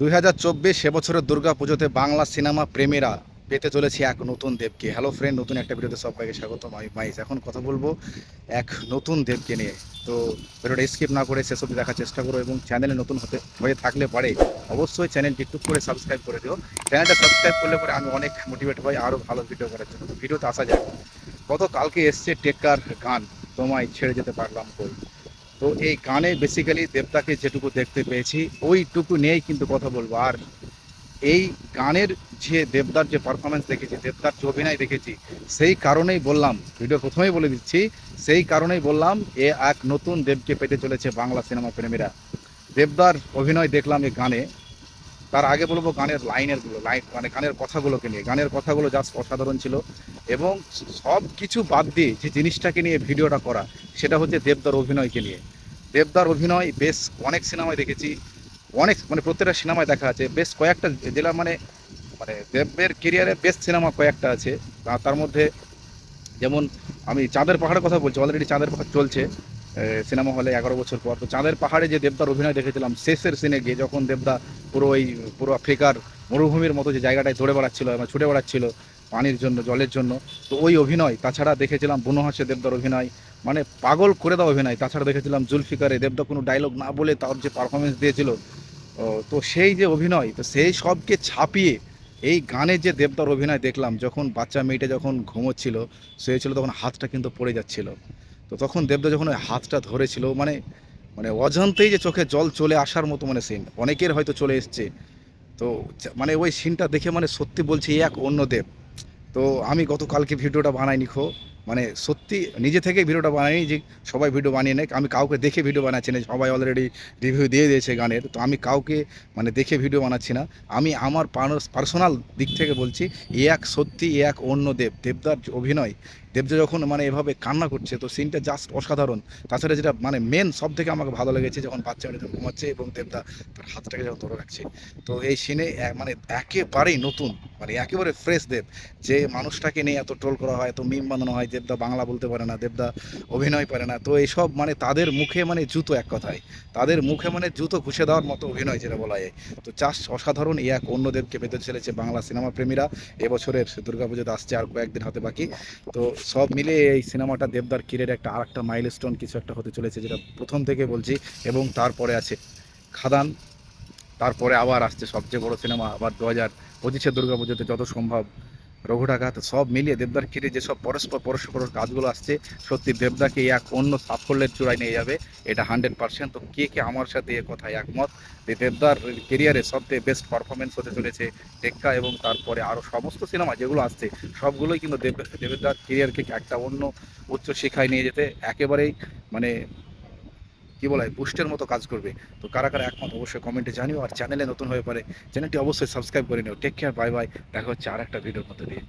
দুই হাজার চব্বিশ এবছরের দুর্গা পুজোতে বাংলা সিনেমা প্রেমীরা পেতে চলেছে এক নতুন দেবকে। হ্যালো ফ্রেন্ড নতুন একটা ভিডিওতে সবাইকে স্বাগতম। আমি মাইস এখন কথা বলব এক নতুন দেবকে নিয়ে। তো ভিডিওটা স্কিপ না করে সেসব দেখার চেষ্টা করো এবং চ্যানেলে নতুন হতে হয়ে থাকলে পারে অবশ্যই চ্যানেলটি একটু করে সাবস্ক্রাইব করে দিও। চ্যানেলটা সাবস্ক্রাইব করলে পরে আমি অনেক মোটিভেট হই আরও ভালো ভিডিও করার জন্য। ভিডিওতে আসা যায় গত কালকে এসছে টেক্কার গান। তোমায় ছেড়ে যেতে পারলাম কই? তো এই গানে বেসিক্যালি দেবতাকে যেটুকু দেখতে পেয়েছি, ওইটুকু নিয়েই কিন্তু কথা বলব। আর এই গানের যে দেবদার যে পারফরমেন্স দেখেছি দেবদার যে অভিনয় দেখেছি, সেই কারণেই বললাম ভিডিও প্রথমেই বলে দিচ্ছি, সেই কারণেই বললাম, এ এক নতুন দেবকে পেতে চলেছে বাংলা সিনেমা প্রেমীরা। দেবদার অভিনয় দেখলাম এই গানে। তার আগে বলব গানের লাইনেরগুলো লাইন মানে গানের কথাগুলোকে নিয়ে। গানের কথাগুলো জাস্ট অসাধারণ ছিল এবং সব কিছু বাদ দিয়ে যে জিনিসটাকে নিয়ে ভিডিওটা করা, সেটা হচ্ছে দেবদার অভিনয়কে নিয়ে। দেবদার অভিনয় বেশ অনেক সিনেমায় দেখেছি, অনেক মানে প্রত্যেকটা সিনেমায় দেখা আছে। বেশ কয়েকটা জেলা মানে মানে দেবের কেরিয়ারে বেস্ট সিনেমা কয়েকটা আছে। তার মধ্যে যেমন আমি চাঁদের পাহাড়ের কথা বলছি অলরেডি চাঁদের পাহাড় চলছে। সিনেমা হলে এগারো বছর পর। তো চাঁদের পাহাড়ে যে দেবদার অভিনয় দেখেছিলাম, শেষের সিনে গিয়ে যখন দেবদা পুরো ওই, পুরো আফ্রিকার মরুভূমির মতো যে জায়গাটায় দৌড়ে বেড়াচ্ছিল এবং ছুটে বেড়াচ্ছিল পানির জন্য, জলের জন্য, তো ওই অভিনয়, তাছাড়া দেখেছিলাম বনহাসে দেবদার অভিনয় মানে পাগল করে দেওয়া অভিনয়, তাছাড়া দেখেছিলাম জুলফিকারে দেবদা কোনো ডায়লগ না বলে তার যে পারফরমেন্স দিয়েছিল। তো সেই যে অভিনয়, তো সেই সবকে ছাপিয়ে এই গানে যে দেবদার অভিনয় দেখলাম, যখন বাচ্চা মেয়েটা যখন ঘুমোচ্ছিল, সে ছিল তখন হাতটা কিন্তু পড়ে যাচ্ছিল। তো তখন দেবদা যখন ওই হাতটা ধরেছিল মানে মানে অজান্তেই যে চোখে জল চলে আসার মতো মানে সিন অনেকের হয়তো চলে এসছে। তো মানে ওই সিনটা দেখে মানে সত্যি বলছি, এক অন্য দেব। তো আমি গতকালকে ভিডিওটা বানাই খো। মানে সত্যি নিজে থেকে ভিডিওটা বানাইনি যে সবাই ভিডিও বানিয়ে নেয় আমি কাউকে দেখে ভিডিও বানাচ্ছি না, সবাই অলরেডি রিভিউ দিয়ে দিয়েছে গানের তো আমি কাউকে মানে দেখে ভিডিও বানাচ্ছি না। আমি আমার পার্সোনাল দিক থেকে বলছি, এ এক সত্যি, এ এক অন্য দেব। দেবদার যে অভিনয় দেবদা যখন মানে এভাবে কান্না করছে, তো সিনটা জাস্ট অসাধারণ। তাছাড়া যেটা মানে মেন সব থেকে আমাকে ভালো লেগেছে যখন বাচ্চা মেয়ে যখন ঘুমাচ্ছে এবং দেবদা তার হাতটাকে যখন ধরে রাখছে। তো এই সিনে মানে একেবারেই নতুন মানে একেবারে ফ্রেশ দেব। যে মানুষটাকে নিয়ে এত ট্রোল করা হয়, এত মিম বানানো হয় দেবদা বাংলা বলতে পারে না, দেবদা অভিনয় পারে না। তো এইসব মানে তাদের মুখে মানে জুতো এক কথায়। তাদের মুখে মানে জুতো ঘুষে দেওয়ার মতো অভিনয় যেটা বলা যায়। তো চাষ অসাধারণ এই এক অন্য দেবকে পেতে চলেছে বাংলা সিনেমা প্রেমীরা। এবছরের দুর্গাপুজোতে আসছে আর কয়েকদিন হাতে বাকি। তো সব মিলে এই সিনেমাটা দেবদার কিরের একটা আর একটা মাইলস্টোন কিছু একটা হতে চলেছে যেটা প্রথম থেকে বলছি। এবং তারপরে আছে খাদান। তারপরে আবার আসছে সবচেয়ে বড় সিনেমা আবার দু হাজার পঁচিশে দুর্গাপুজোতে যত সম্ভব। রঘুটাঘাত সব মিলিয়ে দেবদার কিরে যেসব পরস্পর পরস্পর কাজগুলো আসছে, সত্যি দেবদাকে এক অন্য সাফল্যের চূড়ায় নিয়ে যাবে, এটা হান্ড্রেড পার্সেন্ট। তো কে কে আমার সাথে এ কথায় একমত? যে দেবদার কেরিয়ারে সবচেয়ে বেস্ট পারফরমেন্স হতে চলেছে টেক্কা এবং তারপরে আরও সমস্ত সিনেমা যেগুলো আসছে, সবগুলোই কিন্তু দেব, দেবদার কেরিয়ারকে একটা অন্য উচ্চ শিক্ষায় নিয়ে যেতে একেবারেই মানে কি বলা হয় বুস্টের মতো কাজ করবে। তো কারা কারা একমত অবশ্যই কমেন্টে জানিও। আর চ্যানেলে নতুন হয়ে পারে চ্যানেলটি অবশ্যই সাবস্ক্রাইব করে নিও। টেক কেয়ার বাই বাই দেখা হচ্ছে আর একটা ভিডিওর মধ্যে দিয়ে।